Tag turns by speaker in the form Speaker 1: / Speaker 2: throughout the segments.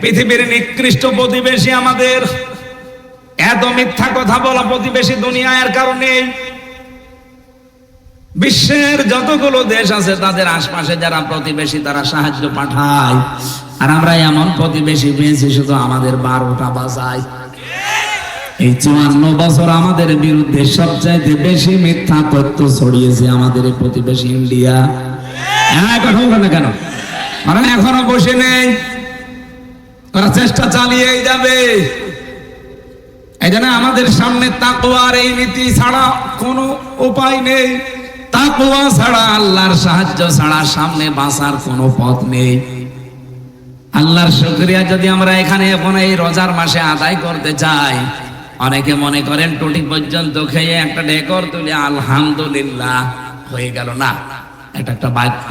Speaker 1: পৃথিবীর নিকৃষ্ট প্রতিবেশী আমাদের। এত মিথ্যা কথা বলা প্রতিবেশী দুনিয়ার কারণে বিশ্বের যতগুলো দেশ আছে, তাদের আশপাশে যারা প্রতিবেশী, তারা সাহায্য পাঠায়। আর আমরা এমন প্রতিবেশী পেয়েছি, শুধু আমাদের বারোটা বাজায়। এই চুয়ান্ন বছর আমাদের বিরুদ্ধে সবচাইতে বেশি মিথ্যা তথ্য ছড়িয়েছে আমাদের প্রতিবেশী ইন্ডিয়া। হ্যাঁ কথা বলে না কেন? ওরা এখনও বসে নেই। ওরা চেষ্টা চালিয়েই যাবে। এই জন্য আমাদের সামনে তাকওয়ার এই নীতি ছাড়া কোনো উপায় নেই। তাকওয়া ছাড়া আল্লাহর সাহায্য ছাড়া সামনে বাঁচার কোনো পথ নেই। আল্লাহর শুকরিয়া যদি আমরা এখানে এখন এই রোজার মাসে আদায় করতে চাই, অনেকে মনে করেন টুটি পর্যন্ত খেয়ে একটা ডেকর তুলে আলহামদুলিল্লাহ হয়ে গেল না। এটা একটা বাক্য।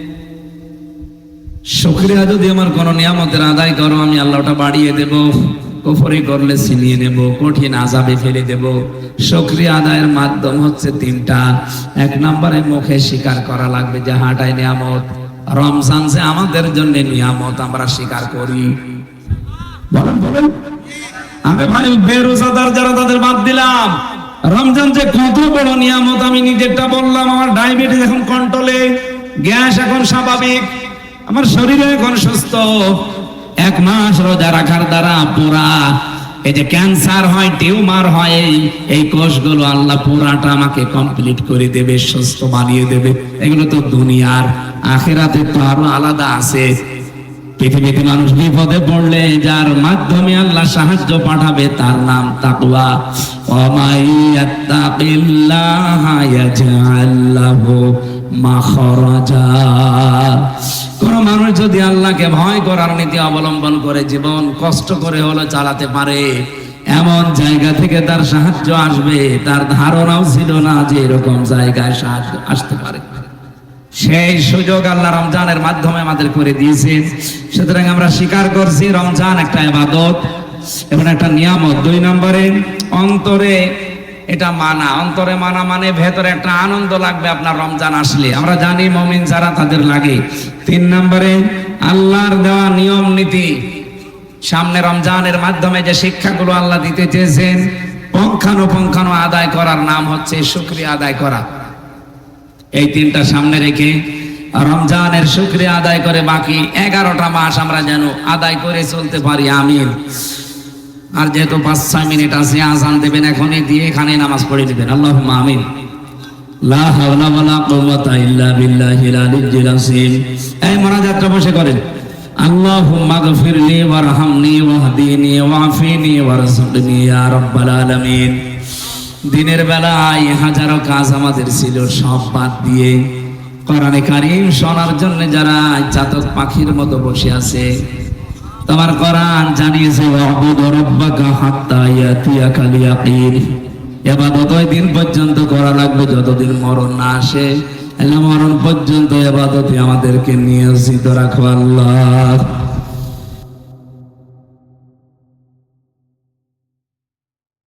Speaker 1: শুক্রিয়া যদি আমার কোন নিয়ামতের আদায় করো, আমি আল্লাহটা বাড়িয়ে দেব, কুফরি করলে ছিনিয়ে নেব, কঠিন আজাবে ফেলে দেব। শুক্রিয়া আদায়ের মাধ্যম হচ্ছে তিনটা। এক নম্বরে মুখে স্বীকার করা লাগবে যে হাঁটায় নিয়ামত। রমজান যে আমাদের জন্য নিয়ামত, আমরা স্বীকার করি। বলেন বলেন। আমি ভাই বেরোজাদার যারা তাদের বাদ দিলাম। রমজান যে কত বড় নিয়ামত, আমি নিজেরটা বললাম, আমার ডায়াবেটিস এখন কন্ট্রোলে গ্যাস এখন স্বাভাবিক। আমার শরীরে এখন সুস্থ। এক মাস রোজা রাখার দ্বারা পুরা। এই যে ক্যান্সার হয়, টিউমার হয়, এই কোষগুলো আল্লাহ পুরাটা আমাকে কমপ্লিট করে দেবে, সুস্থ বানিয়ে দেবে। এগুলো তো দুনিয়ার, আখেরাতে তো আরও আলাদা আছে। পৃথিবীতে মানুষ বিপদে পড়লে যার মাধ্যমে আল্লাহ সাহায্য পাঠাবে, তার নাম তাকওয়া। ওমাইয়াত্তাকিল্লাহা ইয়াজআল লাহু মাখরাজা। আল্লাহকে ভয় করার নীতি অবলম্বন করে জীবন কষ্ট করে হলো চালাতে পারে। এমন জায়গা থেকে তার সাহায্য আসবে, তার ধারণাও ছিল না যে এরকম জায়গায় সাহায্য আসতে পারে। সেই সুযোগ আল্লাহ রমজানের মাধ্যমে আমাদের করে দিয়েছেন। সুতরাং আমরা স্বীকার করছি, রমজান একটা ইবাদত এবং একটা নিয়ামত। দুই নম্বরে, অন্তরে এটা মানা। অন্তরে মানা মানে ভেতরে একটা আনন্দ লাগবে আপনার রমজান আসলে। আমরা জানি, মমিন যারা তাদের লাগে। তিন নম্বরে আল্লাহর দেওয়া নিয়ম নীতি। সামনে রমজানের মাধ্যমে যে শিক্ষাগুলো আল্লাহ দিতে চেয়েছেন, পঙ্খানুপঙ্খানু আদায় করার নাম হচ্ছে শুক্রিয়া আদায় করা। এই তিনটা সামনে রেখে রমজানের শুক্রিয়া আদায় করে বাকি এগারোটা মাস আমরা যেন আদায় করে চলতে পারি, আমিন। আর যেহেতু পাঁচ ছয় মিনিট আছে, আজান দেবেন এখনই, দিয়ে এখানে নামাজ পড়ে নেবেন। আল্লাহ আমিন। লা হাওলা ওয়ালা কুওয়াতা ইল্লা বিল্লাহিল আলিয়্যিল আযীম। এই বসে করেন, আল্লাহুম্মা গফিরলি ওয়ারহামনি ওয়াহদিনি ওয়াফিনি ইয়া রাব্বাল আলামিন। দিনের বেলায় হাজারো কাজ আমাদের ছিল, সব বাদ দিয়ে কোরআনে কারিম শোনার জন্য যারা চাতক পাখির মতো বসে আছে, তোমার কোরআন জানিয়েছে হাত্তা এবাদত দিন পর্যন্ত করা লাগবে, যতদিন মরণ না আসে। মরণ পর্যন্ত এবাদতে আমাদেরকে নিয়োজিত রাখো আল্লাহ।